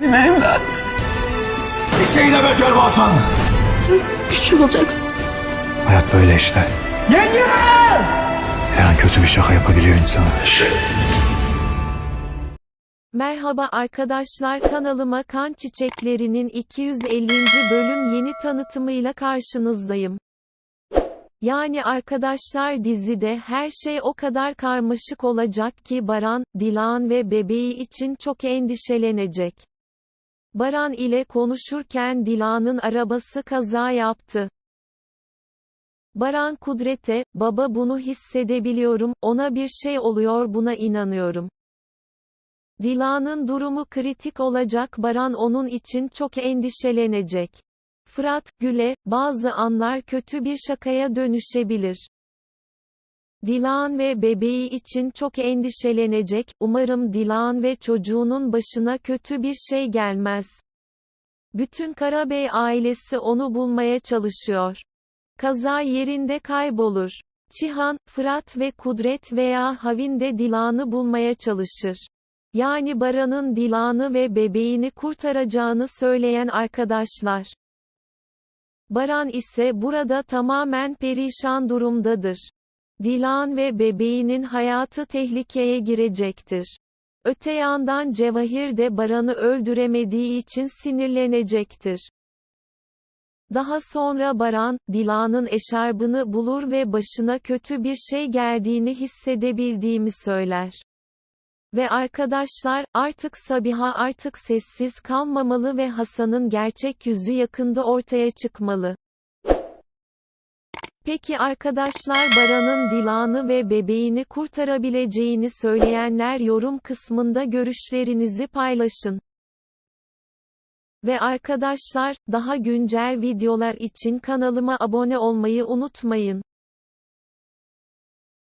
Kendime evlat. Bir şeyi de becer Hasan. Küçük olacaksın. Hayat böyle işte. Yenge! Her an kötü bir şaka yapabiliyor insana. Merhaba arkadaşlar kanalıma Kan Çiçekleri'nin 250. bölüm yeni tanıtımıyla karşınızdayım. Yani arkadaşlar dizide her şey o kadar karmaşık olacak ki Baran, Dilan ve bebeği için çok endişelenecek. Baran ile konuşurken Dilan'ın arabası kaza yaptı. Baran Kudret'e, baba bunu hissedebiliyorum, ona bir şey oluyor buna inanıyorum. Dilan'ın durumu kritik olacak Baran onun için çok endişelenecek. Fırat, Gül'e, bazı anlar kötü bir şakaya dönüşebilir. Dilan ve bebeği için çok endişelenecek, umarım Dilan ve çocuğunun başına kötü bir şey gelmez. Bütün Karabey ailesi onu bulmaya çalışıyor. Kaza yerinde kaybolur. Çihan, Fırat ve Kudret veya Havin de Dilan'ı bulmaya çalışır. Yani Baran'ın Dilan'ı ve bebeğini kurtaracağını söyleyen arkadaşlar. Baran ise burada tamamen perişan durumdadır. Dilan ve bebeğinin hayatı tehlikeye girecektir. Öte yandan Cevahir de Baran'ı öldüremediği için sinirlenecektir. Daha sonra Baran, Dilan'ın eşarbını bulur ve başına kötü bir şey geldiğini hissedebildiğimi söyler. Ve arkadaşlar, artık Sabiha artık sessiz kalmamalı ve Hasan'ın gerçek yüzü yakında ortaya çıkmalı. Peki arkadaşlar Baran'ın Dilan'ı ve bebeğini kurtarabileceğini söyleyenler yorum kısmında görüşlerinizi paylaşın. Ve arkadaşlar, daha güncel videolar için kanalıma abone olmayı unutmayın.